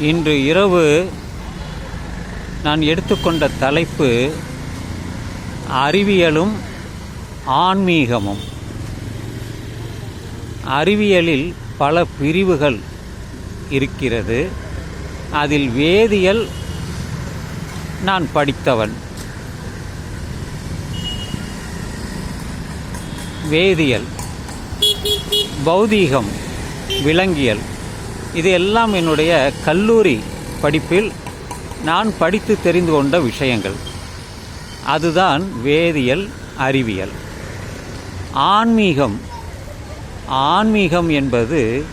இன்று இரவு நான் எடுத்துக்கொண்ட தலைப்பு அறிவியலும் ஆன்மீகமும். அறிவியலில் பல பிரிவுகள் இருக்கிறது. அதில் வேதியியல் நான் படித்தவன். வேதியியல் பௌதீகம் விலங்கியல் இது எல்லாம் என்னுடைய கல்லூரி படிப்பில் நான் படித்து தெரிந்து கொண்ட விஷயங்கள். அதுதான் வேதியியல் அறிவியல். ஆன்மீகம். ஆன்மீகம் என்பது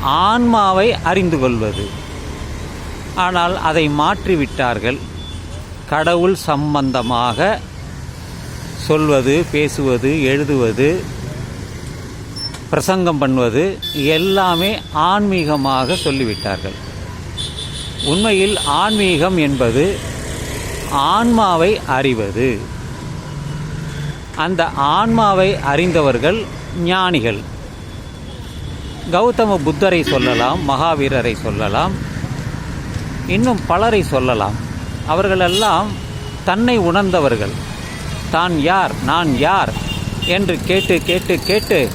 ஆன்மாவை அறிந்து கொள்வது. ஆனால் அதை மாற்றிவிட்டார்கள். கடவுள் சம்பந்தமாக சொல்வது பேசுவது எழுதுவது பிரசங்கம் பண்ணுவது எல்லாமே ஆன்மீகமாக சொல்லிவிட்டார்கள். உண்மையில் ஆன்மீகம் என்பது ஆன்மாவை அறிவது. அந்த ஆன்மாவை அறிந்தவர்கள் ஞானிகள். கௌதம புத்தரை சொல்லலாம் மகாவீரரை சொல்லலாம் இன்னும் பலரை சொல்லலாம். அவர்களெல்லாம் தன்னை உணர்ந்தவர்கள். தான் யார்? நான் யார்? என்று கேட்டு கேட்டு கேட்டு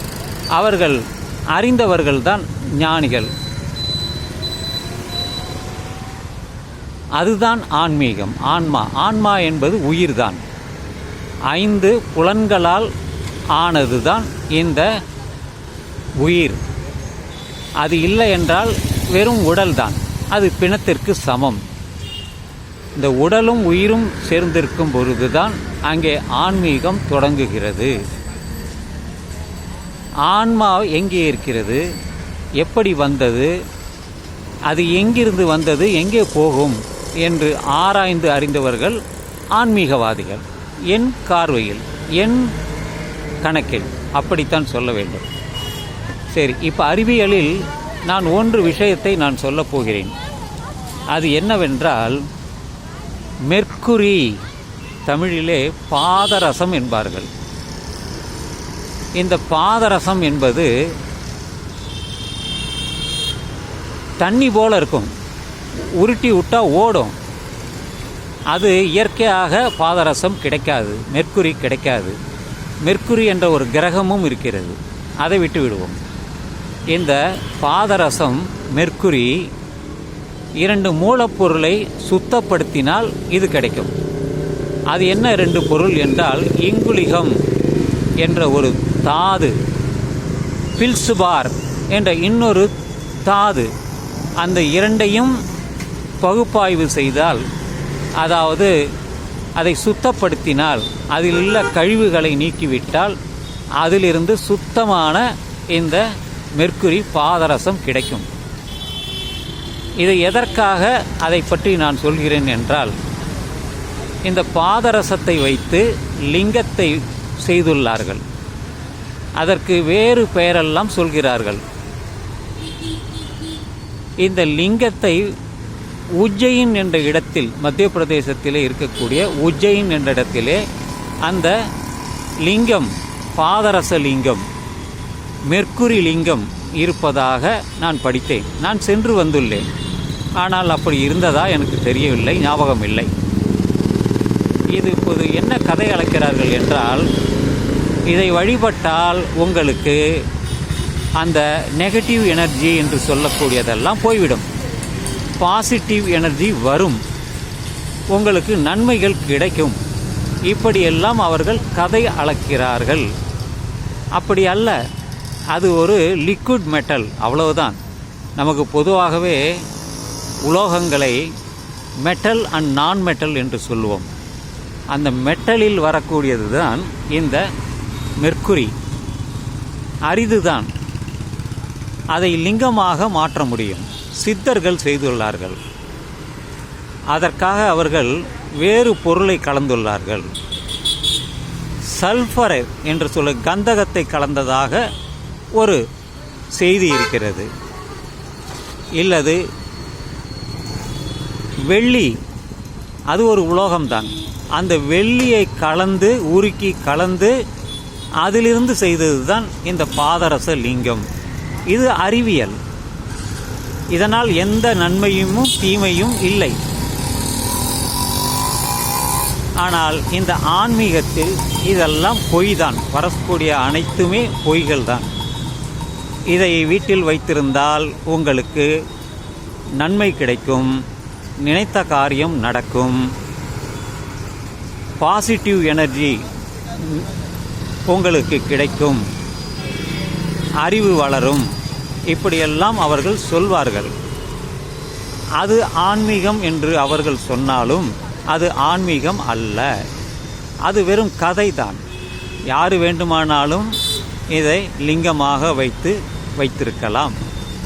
அவர்கள் அறிந்தவர்கள்தான் ஞானிகள். அதுதான் ஆன்மீகம். ஆன்மா. ஆன்மா என்பது உயிர்தான். ஐந்து புலன்களால் ஆனதுதான் இந்த உயிர். அது இல்லை என்றால் வெறும் உடல்தான். அது பிணத்திற்கு சமம். இந்த உடலும் உயிரும் சேர்ந்திருக்கும் பொழுதுதான் அங்கே ஆன்மீகம் தொடங்குகிறது. ஆன்மா எங்கே இருக்கிறது? எப்படி வந்தது? அது எங்கிருந்து வந்தது? எங்கே போகும்? என்று ஆராய்ந்து அறிந்தவர்கள் ஆன்மீகவாதிகள். என் பார்வையில் என் கணக்கில். அப்படித்தான் சொல்ல வேண்டும். சரி இப்போ அறிவியலில் நான் ஒன்று விஷயத்தை நான் சொல்லப் போகிறேன். அது என்னவென்றால் மெர்க்குரி தமிழிலே பாதரசம் என்பார்கள். இந்த பாதரசம் என்பது தண்ணி போல இருக்கும். உருட்டி விட்டால் ஓடும். அது இயற்கையாக பாதரசம் கிடைக்காது. மெர்க்குரி கிடைக்காது. மெர்க்குரி என்ற ஒரு கிரகமும் இருக்கிறது. அதை விட்டு விடுவோம். இந்த பாதரசம் மெர்க்குரி இரண்டு மூலப்பொருளை சுத்தப்படுத்தினால் இது கிடைக்கும். அது என்ன ரெண்டு பொருள் என்றால் இங்குலிகம் என்ற ஒரு தாது பில்சுபார் என்ற இன்னொரு தாது அந்த இரண்டையும் பகுப்பாய்வு செய்தால் அதாவது அதை சுத்தப்படுத்தினால் அதில் உள்ள கழிவுகளை நீக்கிவிட்டால் அதிலிருந்து சுத்தமான இந்த மெர்க்குரி பாதரசம் கிடைக்கும். இதை எதற்காக அதை பற்றி நான் சொல்கிறேன் என்றால் இந்த பாதரசத்தை வைத்து லிங்கத்தை செய்துள்ளார்கள். அதற்கு வேறு பெயரெல்லாம் சொல்கிறார்கள். இந்த லிங்கத்தை உஜ்ஜயின் என்ற இடத்தில் மத்திய பிரதேசத்திலே இருக்கக்கூடிய உஜ்ஜயின் என்ற இடத்திலே அந்த லிங்கம் பாதரச லிங்கம் மெர்க்குரி லிங்கம் இருப்பதாக நான் படித்தேன். நான் சென்று வந்துள்ளேன். ஆனால் அப்படி இருந்ததா எனக்கு தெரியவில்லை ஞாபகம் இல்லை இது இப்போது என்ன கதை அழைக்கிறார்கள் என்றால் இதை வழிபட்டால் உங்களுக்கு அந்த நெகட்டிவ் எனர்ஜி என்று சொல்லக்கூடியதெல்லாம் போய்விடும். பாசிட்டிவ் எனர்ஜி வரும். உங்களுக்கு நன்மைகள் கிடைக்கும். இப்படியெல்லாம் அவர்கள் கதை அளக்கிறார்கள். அப்படி அல்ல. அது ஒரு லிக்விட் மெட்டல் அவ்வளவுதான். நமக்கு பொதுவாகவே உலோகங்களை மெட்டல் அண்ட் நான் மெட்டல் என்று சொல்லுவோம். அந்த மெட்டலில் வரக்கூடியது தான் இந்த மெர்க்குரி. அரிதுதான். அதை லிங்கமாக மாற்ற முடியும். சித்தர்கள் செய்துள்ளார்கள். அதற்காக அவர்கள் வேறு பொருளை கலந்துள்ளார்கள். சல்ஃபர் என்று சொல்ல கந்தகத்தை கலந்ததாக ஒரு செய்தி இருக்கிறது. இல்லது வெள்ளி. அது ஒரு உலோகம்தான். அந்த வெள்ளியை கலந்து உருக்கி கலந்து அதிலிருந்து செய்தது தான் இந்த பாதரச லிங்கம். இது அறிவியல். இதனால் எந்த நன்மையும் தீமையும் இல்லை. ஆனால் இந்த ஆன்மீகத்தில் இதெல்லாம் பொய் தான் வரக்கூடிய அனைத்துமே பொய்கள் தான் இதை வீட்டில் வைத்திருந்தால் உங்களுக்கு நன்மை கிடைக்கும். நினைத்த காரியம் நடக்கும். பாசிட்டிவ் எனர்ஜி உங்களுக்கு கிடைக்கும். அறிவு வளரும். இப்படியெல்லாம் அவர்கள் சொல்வார்கள். அது ஆன்மீகம் என்று அவர்கள் சொன்னாலும் அது ஆன்மீகம் அல்ல. அது வெறும் கதை தான் யார் வேண்டுமானாலும் இதை லிங்கமாக வைத்து வைத்திருக்கலாம்.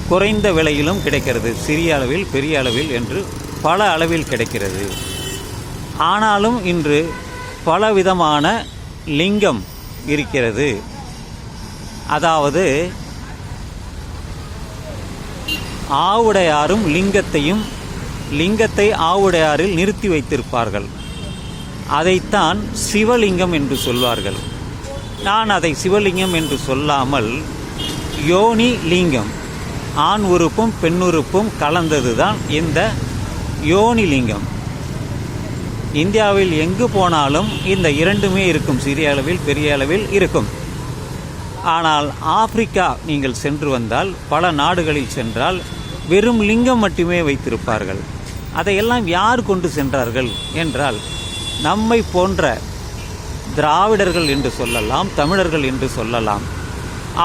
குறைந்த விலையிலும் கிடைக்கிறது. சிறிய அளவில் பெரிய அளவில் என்று பல அளவில் கிடைக்கிறது. ஆனாலும் இன்று பலவிதமான லிங்கம் இருக்கிறது. அதாவது ஆவுடையாரும் லிங்கத்தையும் லிங்கத்தை ஆவுடையாரில் நிறுத்தி வைத்திருப்பார்கள். அதைத்தான் சிவலிங்கம் என்று சொல்வார்கள். நான் அதை சிவலிங்கம் என்று சொல்லாமல் யோனி லிங்கம் ஆண் உறுப்பும் பெண் உறுப்பும் கலந்தது தான் இந்த யோனி லிங்கம். இந்தியாவில் எங்கு போனாலும் இந்த இரண்டுமே இருக்கும். சிறிய அளவில் பெரிய அளவில் இருக்கும். ஆனால் ஆப்பிரிக்கா நீங்கள் சென்று வந்தால் பல நாடுகளில் சென்றால் வெறும் லிங்கம் மட்டுமே வைத்திருப்பார்கள். அதையெல்லாம் யார் கொண்டு சென்றார்கள் என்றால் நம்மை போன்ற திராவிடர்கள் என்று சொல்லலாம் தமிழர்கள் என்று சொல்லலாம்.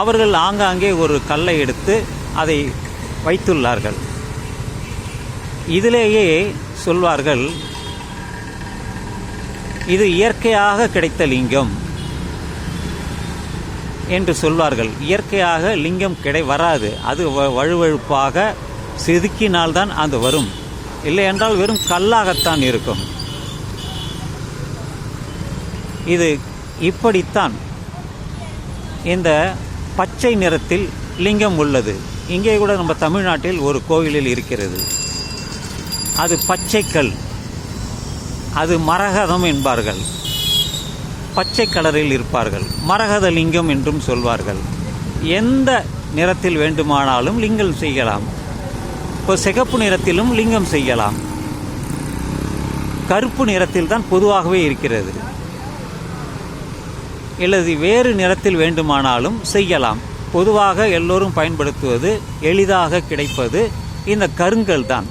அவர்கள் ஆங்காங்கே ஒரு கல்லை எடுத்து அதை வைத்துள்ளார்கள். இதிலேயே சொல்வார்கள் இது இயற்கையாக கிடைத்த லிங்கம் என்று சொல்வார்கள். இயற்கையாக லிங்கம் கிடை வராது. அது வ- வழுவழுப்பாக செதுக்கினால்தான் அது வரும். இல்லை என்றால் வெறும் கல்லாகத்தான் இருக்கும். இது இப்படித்தான். இந்த பச்சை நிறத்தில் லிங்கம் உள்ளது. இங்கே கூட நம்ம தமிழ்நாட்டில் ஒரு கோவிலில் இருக்கிறது. அது பச்சைக்கல். அது மரகதம் என்பார்கள். பச்சை கலரில் இருப்பார்கள். மரகத லிங்கம் என்றும் சொல்வார்கள். எந்த நிறத்தில் வேண்டுமானாலும் லிங்கம் செய்யலாம். இப்போ சிகப்பு நிறத்திலும் லிங்கம் செய்யலாம். கருப்பு நிறத்தில் தான் பொதுவாகவே இருக்கிறது. இல்லது வேறு நிறத்தில் வேண்டுமானாலும் செய்யலாம். பொதுவாக எல்லோரும் பயன்படுத்துவது எளிதாக கிடைப்பது இந்த கருங்கல் தான்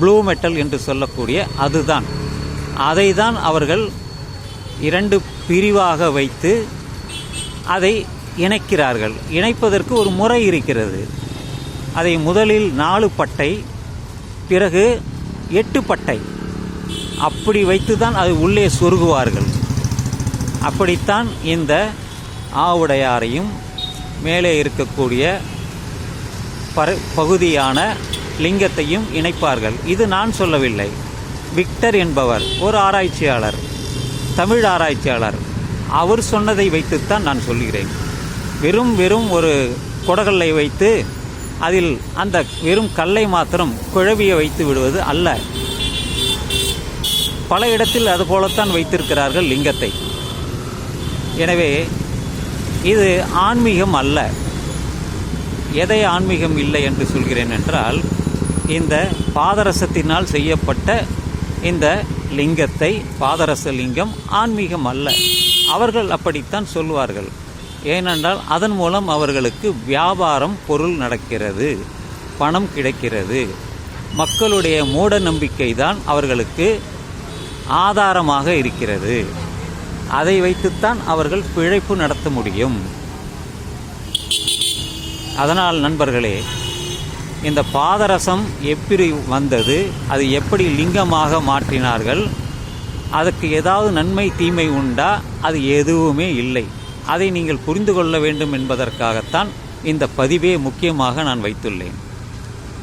ப்ளூ மெட்டல் என்று சொல்லக்கூடிய அதுதான். அதை தான் அவர்கள் இரண்டு பிரிவாக வைத்து அதை இணைக்கிறார்கள். இணைப்பதற்கு ஒரு முறை இருக்கிறது. அதை முதலில் நாலு பட்டை பிறகு எட்டு பட்டை. அப்படி வைத்து தான் அது உள்ளே சொருகுவார்கள். அப்படித்தான் இந்த ஆவுடையாரையும் மேலே இருக்கக்கூடிய பர பகுதியான லிங்கத்தையும் இணைப்பார்கள். இது நான் சொல்லவில்லை. விக்டர் என்பவர் ஒரு ஆராய்ச்சியாளர் தமிழ் ஆராய்ச்சியாளர். அவர் சொன்னதை வைத்துத்தான் நான் சொல்கிறேன். வெறும் வெறும் ஒரு குடகல்லை வைத்து அதில் அந்த வெறும் கல்லை மாத்திரம் குழவிய வைத்து விடுவது அல்ல. பல இடத்தில் அதுபோலத்தான் வைத்திருக்கிறார்கள் லிங்கத்தை. எனவே இது ஆன்மீகம் அல்ல. எதை ஆன்மீகம் இல்லை என்று சொல்கிறேன் என்றால் இந்த பாதரசத்தினால் செய்யப்பட்ட இந்த லிங்கத்தை பாதரச லிங்கம் ஆன்மீகம் அல்ல. அவர்கள் அப்படித்தான் சொல்வார்கள் ஏனென்றால் அதன் மூலம் அவர்களுக்கு வியாபாரம் பொருள் நடக்கிறது பணம் கிடைக்கிறது. மக்களுடைய மூட நம்பிக்கை தான் அவர்களுக்கு ஆதாரமாக இருக்கிறது. அதை வைத்துத்தான் அவர்கள் பிழைப்பு நடத்த முடியும். அதனால் நண்பர்களே இந்த பாதரசம் எப்படி வந்தது அது எப்படி லிங்கமாக மாற்றினார்கள் அதுக்கு ஏதாவது நன்மை தீமை உண்டா அது எதுவுமே இல்லை. அதை நீங்கள் புரிந்து கொள்ள வேண்டும் என்பதற்காகத்தான் இந்த பதிவே முக்கியமாக நான் வைத்துள்ளேன்.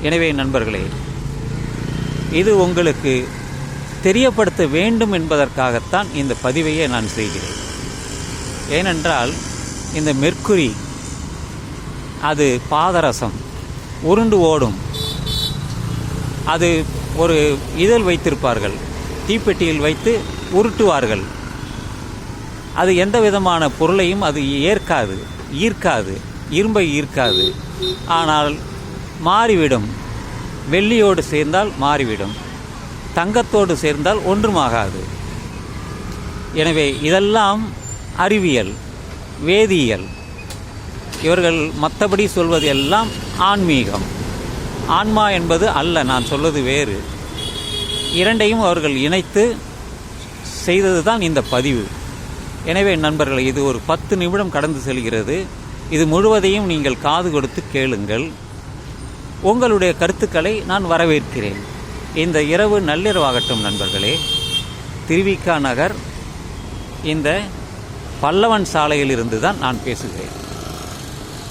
எனவே நண்பர்களே இது உங்களுக்கு தெரியப்படுத்த வேண்டும் என்பதற்காகத்தான் இந்த பதிவையே நான் செய்கிறேன். ஏனென்றால் இந்த மெர்க்குரி அது பாதரசம். உருண்டு ஓடும். அது ஒரு இதழ் வைத்திருப்பார்கள். தீப்பெட்டியில் வைத்து உருட்டுவார்கள். அது எந்த விதமான பொருளையும் அது ஏற்காது ஈர்க்காது இரும்பை ஈர்க்காது. ஆனால் மாறிவிடும். வெள்ளியோடு சேர்ந்தால் மாறிவிடும். தங்கத்தோடு சேர்ந்தால் ஒன்றுமாகாது. எனவே இதெல்லாம் அறிவியல் வேதியியல். இவர்கள் மற்றபடி சொல்வது எல்லாம் ஆன்மீகம். ஆன்மா என்பது அல்ல நான் சொல்வது வேறு. இரண்டையும் அவர்கள் இணைத்து செய்தது தான் இந்த பதிவு. எனவே நண்பர்களே இது ஒரு பத்து நிமிடம் கடந்து செல்கிறது. இது முழுவதையும் நீங்கள் காது கொடுத்து கேளுங்கள். உங்களுடைய கருத்துக்களை நான் வரவேற்கிறேன். இந்த இரவு நள்ளிரவாகட்டும் நண்பர்களே. திருவிக்கா நகர் இந்த பல்லவன் சாலையிலிருந்து தான் நான் பேசுகிறேன்.